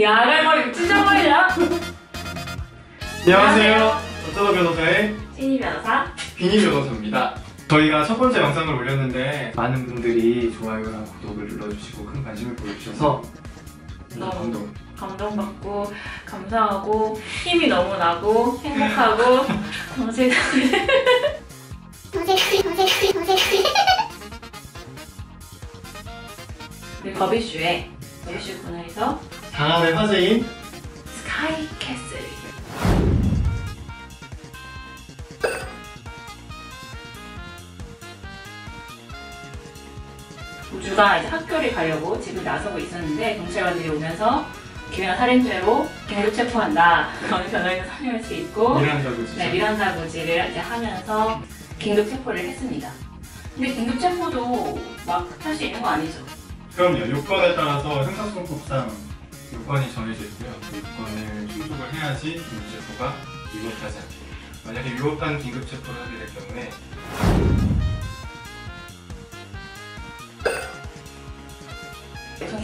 야갈머리 찢어버리자. 안녕하세요. 어쩌다 변호사의 신이 변호사. 비니 변호사입니다. 저희가 첫 번째 영상을 올렸는데 많은 분들이 좋아요랑 구독을 눌러주시고 큰 관심을 보여주셔서 너무 너무 감동. 감동받고 감사하고 힘이 너무 나고 행복하고 어, 제가 우리 버비슈의 코너에서 장안의 화제인 스카이 캐슬 우주가 이제 학교를 가려고 집을 나서고 있었는데 경찰관들이 오면서 기회나 살인죄로 긴급 체포한다. 그런 변호인은 설명할 수 있고 미란다 고지. 네, 미란다 고지를 이제 하면서 긴급 체포를 했습니다. 근데 긴급 체포도 막 할 수 있는 거 아니죠? 그럼요. 요건에 따라서 형사소송법상 요건이 정해져 있고요. 그 요건을 충족을 해야지 긴급체포가 위법하지 않고 만약에 위법한 긴급체포를 하게 될 경우에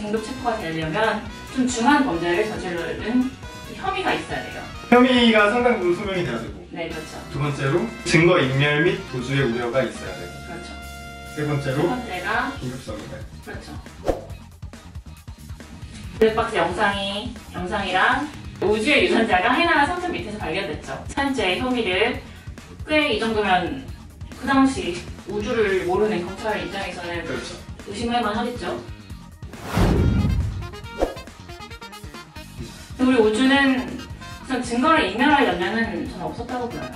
긴급 체포가 되려면 좀 중한 범죄를 저지르는 혐의가 있어야 돼요. 혐의가 상당 부분 소명이 돼야 되고 네, 그렇죠. 두 번째로 증거 인멸 및 도주의 우려가 있어야 그렇죠. 세첫 번째로 번째가 긴급성이다. 그렇죠. 블랙박스 영상이 영상이랑 우주의 유전자가 해나가 섬섬 밑에서 발견됐죠. 산재 혐의를 꽤 이 정도면 그 당시 우주를 모르는 경찰 입장에서는 그렇죠. 의심할 만 하겠죠. 우리 우주는 우선 증거를 인멸할 염려는 저는 없었다고 보여요.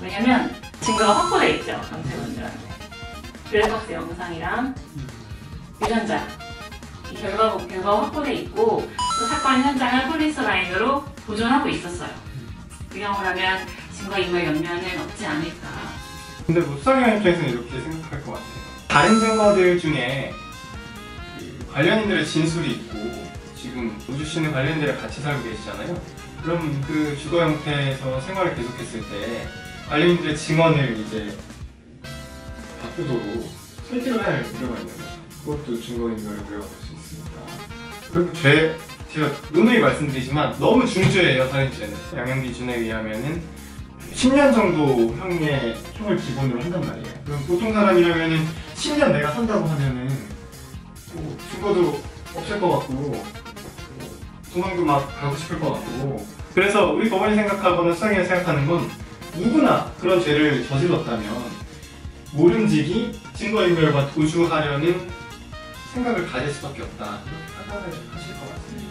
왜냐면 증거가 확보돼 있죠, 경찰관들한테. 블랙박스 영상이랑 유전자 이 결과 결과 확보돼 있고 또 사건 현장을 폴리스 라인으로 보존하고 있었어요. 그 경우라면 증거 인멸 염려는 없지 않을까. 근데 뭐 수사기관 입장에서는 이렇게 생각할 것 같아요. 다른 증거들 중에 그 관련인들의 진술이 있고 지금 우주 씨는 관련인들이랑 같이 살고 계시잖아요. 그럼 그 주거 형태에서 생활을 계속했을 때 관련인들의 증언을 이제 바꾸도록 설득을 할 필요가 있는. 그것도 증거인멸의 우려가 될수 있습니다. 그리고 죄 제가 누누이 말씀드리지만 너무 중죄예요 살인죄는 양형 기준에 의하면은 10년 정도 형의 형을 기본으로 한단 말이에요. 그럼 보통 사람이라면은 10년 내가 산다고 하면은 뭐 증거도 없을 것 같고 뭐 도망도 막 가고 싶을 것 같고 그래서 우리 법원이 생각하거나 수상이 생각하는 건 누구나 그런 죄를 저질렀다면 모름지기 증거인멸과 도주하려는 생각을 가질 수밖에 없다 이렇게 판단을 하실 것 같습니다.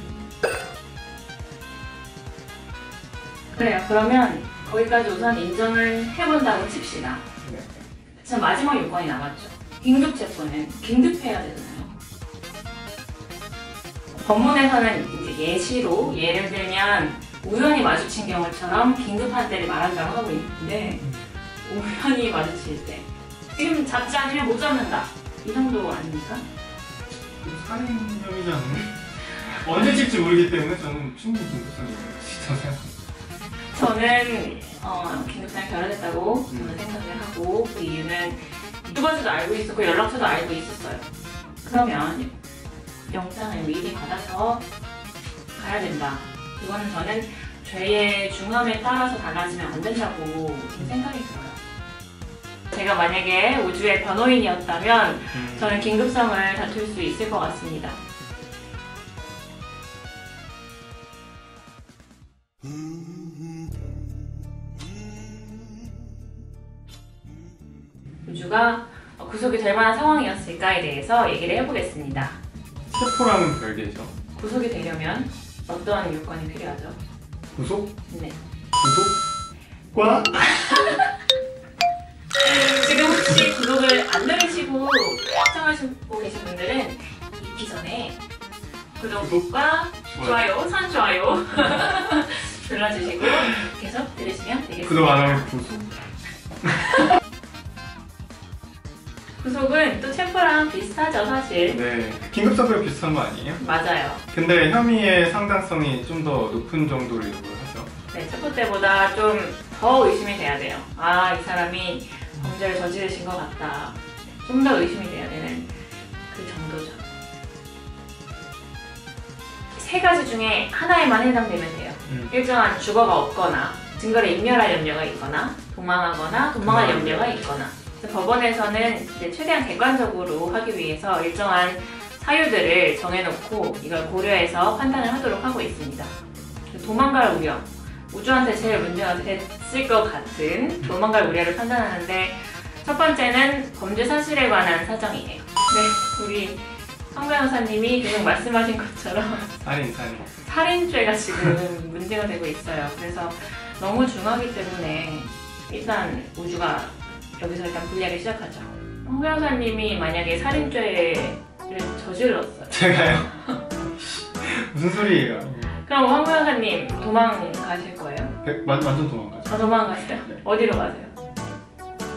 그래요. 그러면 거기까지 우선 인정을 해본다고 칩시다. 네. 자 마지막 요건이 남았죠. 긴급 체포는 긴급해야 되잖아요. 법문에서는 이제 예시로 예를 들면 우연히 마주친 경우처럼 긴급한 때를 말한다고 하고 있는데 우연히 마주칠 때 지금 잡지 않으면 못 잡는다 이 정도 아닙니까? 살인 혐의자는 언제 찍지 모르기 때문에 저는 충분히 긴급성이 있다고 생각합니다. 저는 어, 긴급상에 결혼했다고 저는 생각을 하고 그 이유는 유튜버도 알고 있었고 연락처도 알고 있었어요. 그러면 영상을 미리 받아서 가야 된다. 이거는 저는 죄의 중함에 따라서 달라지면 안 된다고 생각이 들어요. 제가 만약에 우주의 변호인이었다면 저는 긴급성을 다툴 수 있을 것 같습니다. 우주가 구속이 될 만한 상황이었을까에 대해서 얘기를 해보겠습니다. 체포랑은 별개죠. 구속이 되려면 어떠한 요건이 필요하죠? 구속? 네. 지금 혹시 구독을 안 누르시고 시청하시고 계신 분들은 잊기 전에 구독과 좋아요, 선 좋아요 눌러주시고 계속 들으시면 되겠습니다. 구독 안 하면 구속. 구속은 또 체포랑 비슷하죠, 사실. 네. 긴급사고랑 비슷한 거 아니에요? 맞아요. 근데 혐의의 상당성이 좀 더 높은 정도로 요구를 하죠. 네, 체포 때보다 좀 더 의심이 돼야 돼요. 아, 이 사람이 범죄를 저지르신 것 같다. 좀 더 의심이 돼야 되는 그 정도죠. 세 가지 중에 하나에만 해당되면 돼요. 음. 일정한 주거가 없거나 증거를 인멸할 염려가 있거나 도망하거나 도망할 도망할 염려가 있거나 법원에서는 최대한 객관적으로 하기 위해서 일정한 사유들을 정해놓고 이걸 고려해서 판단을 하도록 하고 있습니다. 도망갈 우려 우주한테 제일 문제가 됐을 것 같은 도망갈 우려를 판단하는데 첫 번째는 범죄 사실에 관한 사정이에요. 네, 우리 황 변호사님이 계속 말씀하신 것처럼 살인 살인. 살인죄가 지금 문제가 되고 있어요. 그래서 너무 중하기 때문에 일단 우주가 여기서 일단 분리하기 시작하죠. 황 변호사님이 만약에 살인죄를 저질렀어요. 제가요? 무슨 소리예요? 그럼 황 변호사님 도망가실 거예요? 백- 완- 완전 도망가죠. 아 도망가세요? 네. 어디로 가세요?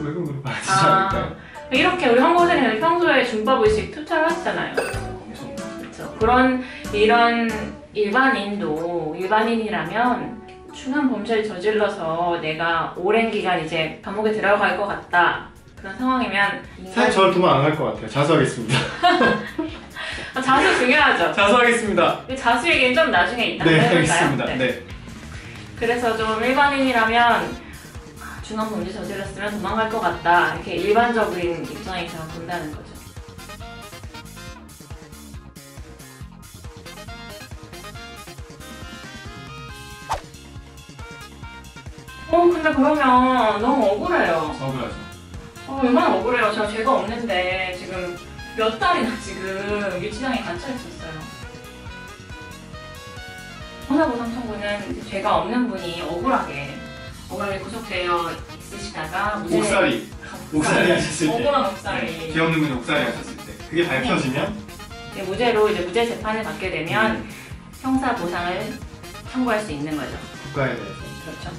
외국으로 가시지 아. 않을까요? 이렇게 우리 황 변호사님 평소에 준법 의식 투철 하시잖아요. 엄청. 그렇죠. 그런 이런 일반인도 일반인이라면 중한 범죄를 저질러서 내가 오랜 기간 이제 감옥에 들어갈 것 같다 그런 상황이면 인간 사실 저는 도망 안 갈 것 같아요. 자수하겠습니다. 아, 자수 중요하죠. 자수하겠습니다. 자수 얘기는 좀 나중에 이따 네, 해볼까요? 알겠습니다. 네. 네. 그래서 좀 일반인이라면 아, 중한 범죄 저질렀으면 도망갈 것 같다 이렇게 일반적인 입장에서 본다는 거죠. 어 근데 그러면 너무 억울해요. 억울하죠. 어, 얼마나 억울해요. 제가 죄가 없는데 지금 몇 달이나 지금 유치장에 갇혀 있었어요. 형사보상 청구는 이제 죄가 없는 분이 억울하게 억울하게 구속되어 있으시다가 무죄 옥살이. 옥살이 하셨을 때. 억울한 옥살이 네. 귀 없는 분이 옥살이 하셨을 때. 그게 밝혀지면 이제 무죄로 이제 무죄 재판을 받게 되면 음, 형사 보상을 청구할 수 있는 거죠. 국가에 대해서. 그렇죠.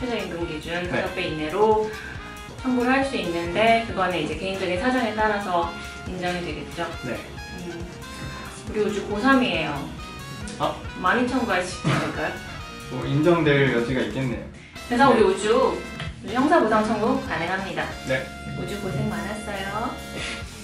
최저임금 기준 네. 5배 이내로 청구를 할 수 있는데 그거는 이제 개인적인 사정에 따라서 인정이 되겠죠. 네. 음, 우리 우주 고3이에요. 아. 많이 청구할 수 있지 않을까요? 뭐 인정될 여지가 있겠네요. 그래서 네. 우리 우주 우주 형사보상 청구 가능합니다. 네. 우주 고생 많았어요.